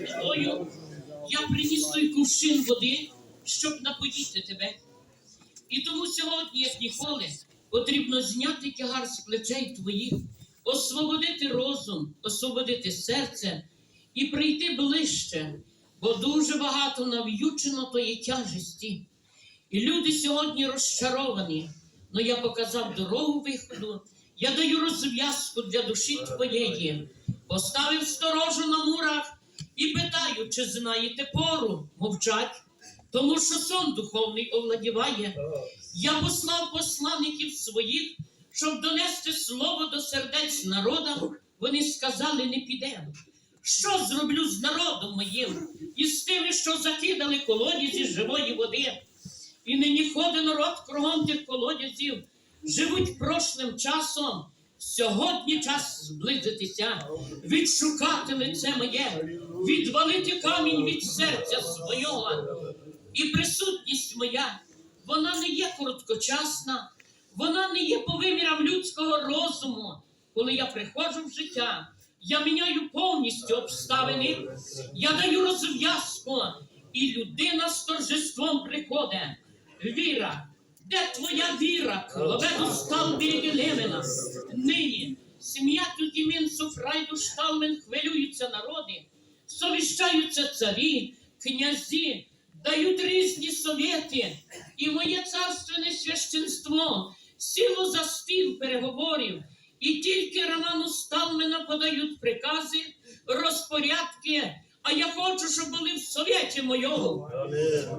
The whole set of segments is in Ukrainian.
Святою, я приніс той кувшин води, щоб напоїти тебе. І тому сьогодні, як ніколи, потрібно зняти тягар з плечей твоїх, освободити розум, освободити серце і прийти ближче, бо дуже багато нав'ючено тої тяжесті. І люди сьогодні розчаровані. Ну я показав дорогу виходу, я даю розв'язку для душі твоєї, поставив сторожу на мурах і питаю, чи знаєте пору, мовчать, тому що сон духовний овладіває. Я послав посланників своїх, щоб донести слово до сердець народа. Вони сказали, не підемо. Що зроблю з народом моїм і з тими, що закидали колодязі живої води? І нині ходить народ кругом тих колодязів, живуть прошлим часом. Сьогодні час зблизитися, відшукати лице моє, відвалити камінь від серця свого. І присутність моя, вона не є короткочасна, вона не є по вимірам людського розуму. Коли я приходжу в життя, я міняю повністю обставини, я даю розв'язку, і людина з торжеством приходить. Віра, де твоя віра? Коловеду стал Лемена. Нині сім'я Тютімін Суфрайду Шталмен хвилюються народи, совіщаються царі, князі, дають різні совєти, і моє царственне священство сіло за стіл переговорів, і тільки Роману Сталмена подають прикази, розпорядки. А я хочу, щоб були в совєті моєму.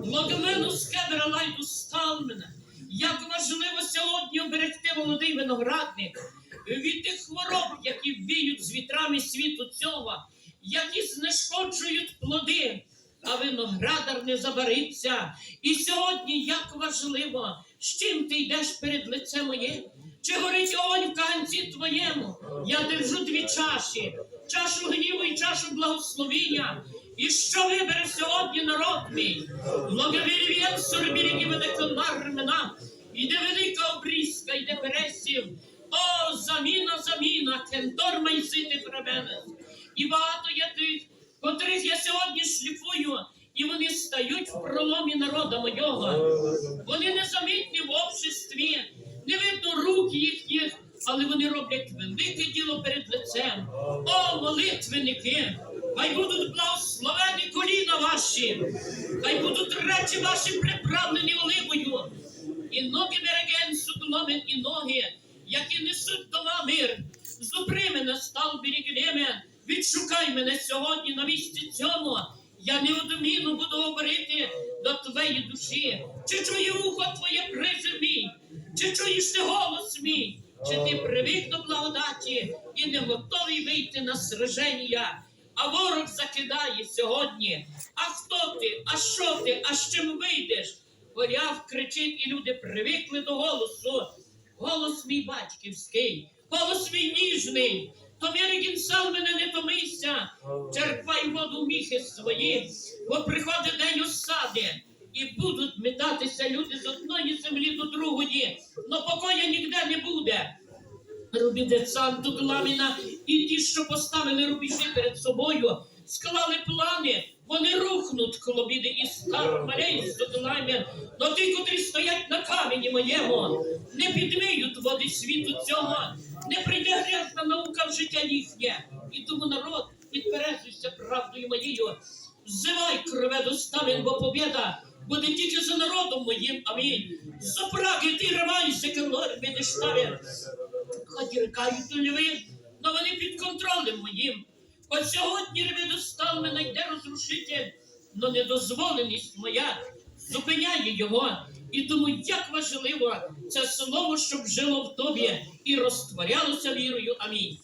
Благомену скебера лайду Сталмена. Як важливо сьогодні оберегти молодий виноградник від тих хвороб, які віють з вітрами світу цього, які знешкоджують плоди, а виноградар не забариться. І сьогодні як важливо, з чим ти йдеш перед лицем моє? Чи горить огонь в канці твоєму? Я держу дві чаші, чашу гніву і чашу благословіння. І що вибере сьогодні народ мій? Благовір'єн сурбірігі мене конармена. Іде велика обрізка, йде пересів. О, заміна, заміна, кентор майсити фрабенес. І багато є тих, котрих я сьогодні шліфую, і вони стають в проломі народа мого. Вони незамітні в обществі, не видно рук їхніх, але вони роблять велике діло перед лицем. О, молитвенники! Хай будуть благословені ваші, хай будуть речі ваші приправлені оливою, і ноги береген сугломен, і ноги, які несуть дома мир. Зупри мене, стал берегеме, відшукай мене сьогодні на місці цьому. Я неодмінно буду говорити до твоєї душі. Чи чує ухо твоє призив мій? Чи чуєш ти голос мій? Чи ти привик до благодаті і не готовий вийти на сраження? А ворог закидає сьогодні. А хто ти? А що ти? А з чим вийдеш? Горяв кричить, і люди привикли до голосу. Голос мій батьківський, голос мій ніжний. То Мерегін сам мене не томися, черпай воду в міхи свої, бо приходить день осади, і будуть метатися люди з одної землі до другої, но покоя ніде не буде. Рубіде Санту Гламіна і ті, що поставили рубежі перед собою, склали плани, вони рухнуть колобіди і стар малей Гламін, но ті, котрі стоять на камені моєму, не підмиють води світу цього, не прийде грязна наука в життя їхнє. І тому народ, підперезуйся правдою моєю, взивай крове доставин, бо побєда буде тільки за народом моїм. Амінь. За праги ти ривайся, керлор, штавин. Хоч рикають льви, но вони під контролем моїм. От сьогодні ревідостав мене йде розрушити, но недозволеність моя зупиняє його. І тому як важливо це слово, щоб жило в тобі і розтворялося вірою. Амінь.